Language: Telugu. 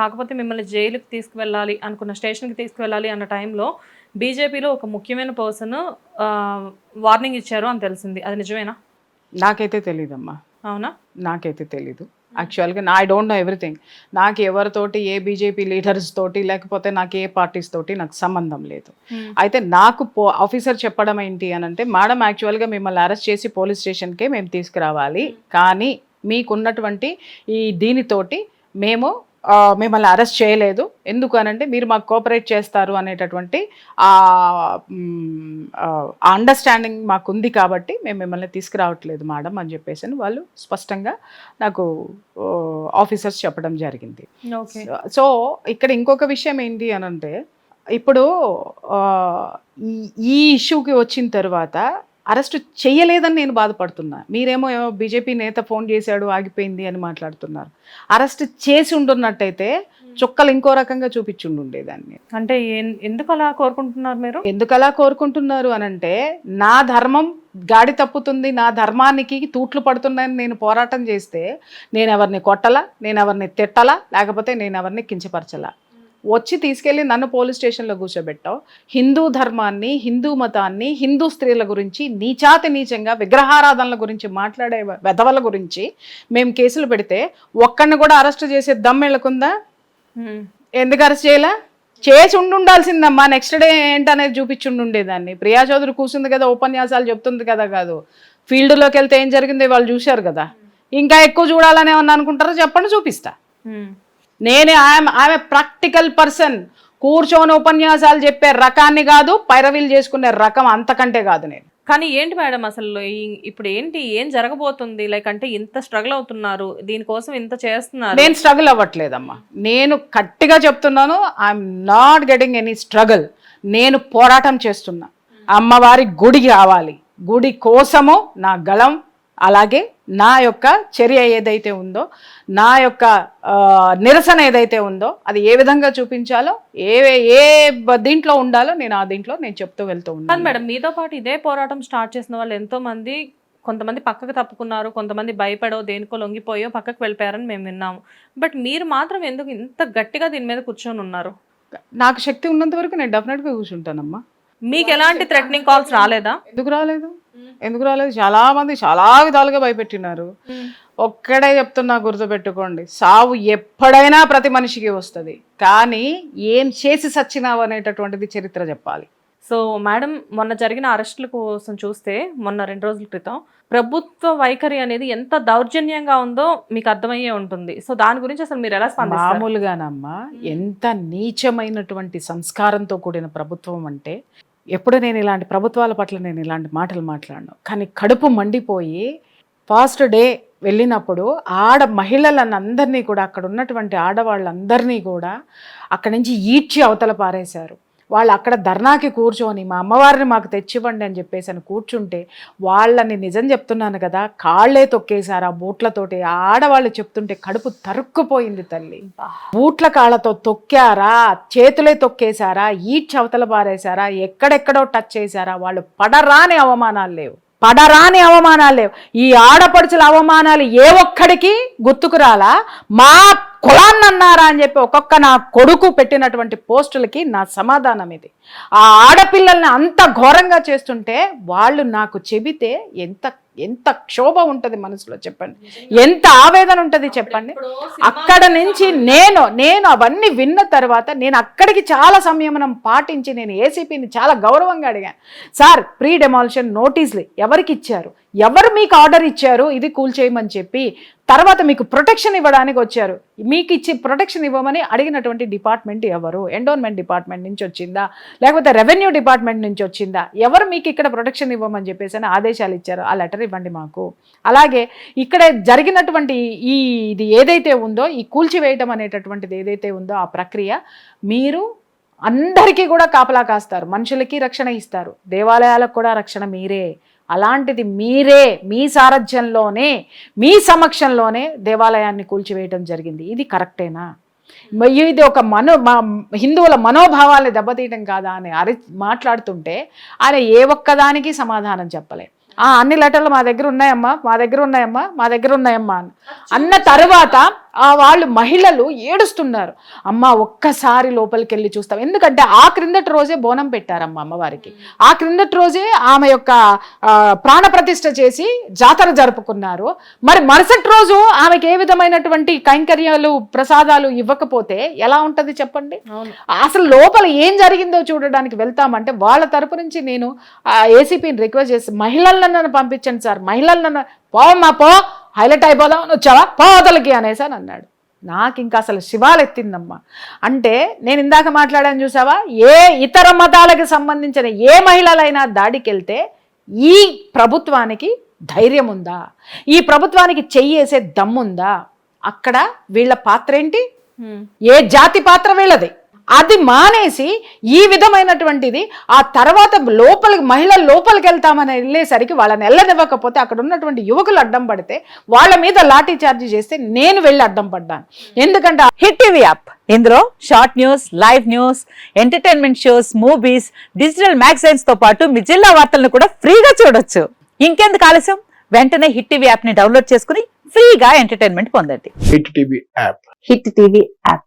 కాకపోతే మిమ్మల్ని జైలుకి తీసుకువెళ్ళాలి అనుకున్న స్టేషన్కి తీసుకువెళ్ళాలి అన్న టైంలో బీజేపీలో ఒక ముఖ్యమైన పర్సన్ వార్నింగ్ ఇచ్చారు అని తెలిసింది. అది నిజమేనా? నాకైతే తెలియదమ్మా అవునా? నాకైతే తెలీదు. యాక్చువల్గా నా ఐ డోంట్ నో ఎవ్రీథింగ్ నాకు ఎవరితోటి ఏ బీజేపీ లీడర్స్ తోటి లేకపోతే నాకు ఏ పార్టీస్ తోటి నాకు సంబంధం లేదు. అయితే నాకు పో ఆఫీసర్ చెప్పడం ఏంటి అని అంటే మేడం యాక్చువల్గా మిమ్మల్ని అరెస్ట్ చేసి పోలీస్ స్టేషన్కే మేము తీసుకురావాలి. కానీ మీకున్నటువంటి ఈ దీనితోటి మేము మిమ్మల్ని అరెస్ట్ చేయలేదు. ఎందుకు అనంటే మీరు మాకు కోఆపరేట్ చేస్తారు అనేటటువంటి ఆ అండర్స్టాండింగ్ మాకు ఉంది కాబట్టి మేము మిమ్మల్ని తీసుకురావట్లేదు మేడం అని చెప్పేసి వాళ్ళు స్పష్టంగా నాకు ఆఫీసర్స్ చెప్పడం జరిగింది. ఓకే. సో ఇక్కడ ఇంకొక విషయం ఏంటి అని అంటే ఇప్పుడు ఈ ఇష్యూకి వచ్చిన తర్వాత అరెస్ట్ చేయలేదని నేను బాధపడుతున్నా. మీరేమో ఏమో బీజేపీ నేత ఫోన్ చేశాడు ఆగిపోయింది అని మాట్లాడుతున్నారు. అరెస్ట్ చేసి ఉండున్నట్టయితే చుక్కలు ఇంకో రకంగా చూపించుండి ఉండేదాన్ని అంటే ఎందుకు అలా కోరుకుంటున్నారు మీరు? ఎందుకు అలా కోరుకుంటున్నారు అని అంటే నా ధర్మం గాడి తప్పుతుంది నా ధర్మానికి తూట్లు పడుతున్నాయని నేను పోరాటం చేస్తే నేను ఎవరిని కొట్టలా నేను ఎవరిని తిట్టలా లేకపోతే నేను ఎవరిని కించపరచలా? వచ్చి తీసుకెళ్ళి నన్ను పోలీస్ స్టేషన్లో కూర్చోబెట్టావు. హిందూ ధర్మాన్ని హిందూ మతాన్ని హిందూ స్త్రీల గురించి నీచాతి నీచంగా విగ్రహారాధనల గురించి మాట్లాడే వెధవల గురించి మేము కేసులు పెడితే ఒక్కడిని కూడా అరెస్ట్ చేసే దమ్మెళ్ళకుందా హ్మ్. ఎందుకు అరెస్ట్ చేయలే? చేసి ఉండి ఉండాల్సిందమ్మా నెక్స్ట్ డే ఏంటనేది చూపించుండి ఉండేదాన్ని ప్రియా చౌదరి కూర్చుంది కదా ఉపన్యాసాలు చెప్తుంది కదా కాదు. ఫీల్డ్లోకి వెళ్తే ఏం జరిగింది వాళ్ళు చూశారు కదా. ఇంకా ఎక్కువ చూడాలని ఏమన్నా అనుకుంటారో? చెప్పండి చూపిస్తా. నేనే ఆమె ఆమె ప్రాక్టికల్ పర్సన్ కూర్చొని ఉపన్యాసాలు చెప్పే రకాన్ని కాదు పైరవీలు చేసుకునే రకం అంతకంటే కాదు నేను. కానీ ఏంటి మేడం అసలు ఇప్పుడు ఏంటి ఏం జరగబోతుంది? లైక్ అంటే ఇంత స్ట్రగుల్ అవుతున్నారు దీనికోసం ఇంత చేస్తున్నారు. నేను స్ట్రగుల్ అవ్వట్లేదమ్మా. నేను గట్టిగా చెప్తున్నాను I'm not getting any struggle నేను పోరాటం చేస్తున్నా. అమ్మవారి గుడి కావాలి. గుడి కోసము నా గళం అలాగే నా యొక్క చర్య ఏదైతే ఉందో నా యొక్క నిరసన ఏదైతే ఉందో అది ఏ విధంగా చూపించాలో ఏ ఏ దీంట్లో ఉండాలో నేను ఆ దీంట్లో నేను చెప్తూ వెళ్తూ ఉన్నాను. మేడం మీతో పాటు ఇదే పోరాటం స్టార్ట్ చేసిన వాళ్ళు ఎంతో మంది కొంతమంది పక్కకు తప్పుకున్నారు కొంతమంది భయపడో దేనికో లొంగిపోయో పక్కకు వెళ్ళిపోయారని మేము విన్నాము. బట్ మీరు మాత్రం ఎందుకు ఇంత గట్టిగా దీని మీద కూర్చొని ఉన్నారు? నాకు శక్తి ఉన్నంత వరకు నేను డెఫినెట్గా కూర్చుంటానమ్మా. మీకు ఎలాంటి థ్రెటనింగ్ కాల్స్ రాలేదా? ఎందుకు రాలేదు? ఎందుకు రాలేదు? చాలా మంది చాలా విధాలుగా భయపెట్టినారు. ఒక్కడే చెప్తున్నా గుర్తుపెట్టుకోండి. సావు ఎప్పుడైనా ప్రతి మనిషికి వస్తుంది. కానీ ఏం చేసి సచ్చినావు అనేటటువంటిది చరిత్ర చెప్పాలి. సో మేడం మొన్న జరిగిన అరెస్టుల కోసం చూస్తే మొన్న రెండు రోజుల క్రితం ప్రభుత్వ వైఖరి అనేది ఎంత దౌర్జన్యంగా ఉందో మీకు అర్థమయ్యే ఉంటుంది. సో దాని గురించి అసలు మీరు ఎలా స్పందిస్తారు? మామూలుగానమ్మా ఎంత నీచమైనటువంటి సంస్కారంతో కూడిన ప్రభుత్వం అంటే ఎప్పుడు నేను ఇలాంటి ప్రభుత్వాల పట్ల నేను ఇలాంటి మాటలు మాట్లాడను. కానీ కడుపు మండిపోయి ఫాస్ట్ డే వెళ్ళినప్పుడు ఆడ మహిళలందరినీ కూడా అక్కడ ఉన్నటువంటి ఆడవాళ్ళందరినీ కూడా అక్కడి నుంచి ఈడ్చి అవతల పారేశారు. వాళ్ళు అక్కడ ధర్నాకి కూర్చొని మా అమ్మవారిని మాకు తెచ్చివ్వండి అని చెప్పేసి అని కూర్చుంటే వాళ్ళని నిజం చెప్తున్నాను కదా కాళ్ళే తొక్కేశారు ఆ బూట్లతోటి. ఆడవాళ్ళు చెప్తుంటే కడుపు తరుక్కుపోయింది తల్లి. బూట్ల కాళ్ళతో తొక్కారా చేతులే తొక్కేశారా ఈడ్చి అవతల పారేశారా ఎక్కడెక్కడో టచ్ చేశారా వాళ్ళు పడరాని అవమానాలు లేవు. పడరాని అవమానాలు లేవు. ఈ ఆడపడుచుల అవమానాలు ఏ ఒక్కడికి గుర్తుకు రాలా? మా కులాన్ని అన్నారా అని చెప్పి ఒక్కొక్క నా కొడుకు పెట్టినటువంటి పోస్టులకి నా సమాధానం ఇది. ఆ ఆడపిల్లల్ని అంత ఘోరంగా చేస్తుంటే వాళ్ళు నాకు చెబితే ఎంత ఎంత క్షోభ ఉంటుంది మనసులో చెప్పండి. ఎంత ఆవేదన ఉంటుంది చెప్పండి. అక్కడ నుంచి నేను నేను అవన్నీ విన్న తర్వాత నేను అక్కడికి చాలా సంయమనం పాటించి నేను ఏసీపీని చాలా గౌరవంగా అడిగాను సార్ ప్రీ డెమాలిషన్ నోటీసులు ఎవరికి ఇచ్చారు? ఎవరు మీకు ఆర్డర్ ఇచ్చారు? ఇది కూల్ చేయమని చెప్పి తర్వాత మీకు ప్రొటెక్షన్ ఇవ్వడానికి వచ్చారు. మీకు ఇచ్చి ప్రొటెక్షన్ ఇవ్వమని అడిగినటువంటి డిపార్ట్మెంట్ ఎవరు? ఎండోన్మెంట్ డిపార్ట్మెంట్ నుంచి వచ్చిందా? లేకపోతే రెవెన్యూ డిపార్ట్మెంట్ నుంచి వచ్చిందా? ఎవరు మీకు ఇక్కడ ప్రొటెక్షన్ ఇవ్వమని చెప్పేసి ఆదేశాలు ఇచ్చారు? ఆ లెటర్ ఇవ్వండి మాకు. అలాగే ఇక్కడ జరిగినటువంటి ఈ ఇది ఏదైతే ఉందో ఈ కూల్చివేయటం అనేటటువంటిది ఏదైతే ఉందో ఆ ప్రక్రియ మీరు అందరికీ కూడా కాపలా కాస్తారు. మనుషులకి రక్షణ ఇస్తారు. దేవాలయాలకు కూడా రక్షణ మీరే. అలాంటిది మీరే మీ సారథ్యంలోనే మీ సమక్షంలోనే దేవాలయాన్ని కూల్చివేయటం జరిగింది. ఇది కరెక్టేనా? ఇది ఒక మనో హిందువుల మనోభావాల్ని దెబ్బతీయటం కాదా అని అరి మాట్లాడుతుంటే ఆయన ఏ ఒక్కదానికి సమాధానం చెప్పలేదు అన్ని లెటర్లు మా దగ్గర ఉన్నాయమ్మా మా దగ్గర ఉన్నాయమ్మా మా దగ్గర ఉన్నాయమ్మా అని. అన్న తర్వాత ఆ వాళ్ళు మహిళలు ఏడుస్తున్నారు. అమ్మ ఒక్కసారి లోపలికి వెళ్ళి చూస్తాం. ఎందుకంటే ఆ క్రిందటి రోజే బోనం పెట్టారమ్మ అమ్మవారికి. ఆ క్రిందటి రోజే ఆమె యొక్క ప్రాణప్రతిష్ఠ చేసి జాతర జరుపుకున్నారు. మరి మరుసటి రోజు ఆమెకి ఏ విధమైనటువంటి కైంకర్యాలు ప్రసాదాలు ఇవ్వకపోతే ఎలా ఉంటది చెప్పండి? అసలు లోపల ఏం జరిగిందో చూడడానికి వెళ్తామంటే వాళ్ళ తరపు నుంచి నేను ఏసీపీని రిక్వెస్ట్ చేసి మహిళలను నన్ను పంపించండి సార్ మహిళలను పోవమ్మా పో హైలైట్ అయిపోదాం అని వచ్చావా? పోవతలకి అనేసి అని అన్నాడు. నాకు ఇంకా అసలు శివాలు ఎత్తిందమ్మా అంటే నేను ఇందాక మాట్లాడాను చూసావా? ఏ ఇతర మతాలకు సంబంధించిన ఏ మహిళలైనా దాడికి వెళ్తే ఈ ప్రభుత్వానికి ధైర్యం ఉందా? ఈ ప్రభుత్వానికి చెయ్యేసే దమ్ముందా? అక్కడ వీళ్ళ పాత్ర ఏంటి. ఏ జాతి పాత్ర వీళ్ళది? అది మానేసి ఈ విధమైనటువంటిది ఆ తర్వాత లోపలికి మహిళలు లోపలికి వెళ్తామని వెళ్ళేసరికి వాళ్ళని వెళ్ళనివ్వకపోతే అక్కడ ఉన్నటువంటి యువకులు అడ్డం పడితే వాళ్ళ మీద లాఠీ చార్జ్ చేస్తే నేను వెళ్ళి అడ్డం పడ్డాను. ఎందుకంటే హిట్ టీవీ యాప్. ఇందులో short news live news entertainment shows movies digital మ్యాగజైన్స్తో పాటు మీ జిల్లా వార్తలను కూడా ఫ్రీగా చూడొచ్చు. ఇంకెందుకు ఆలస్యం? వెంటనే హిట్ టీవీ యాప్ని డౌన్లోడ్ చేసుకుని ఫ్రీగా ఎంటర్టైన్మెంట్ పొందండి. Hit TV app. Hit TV app.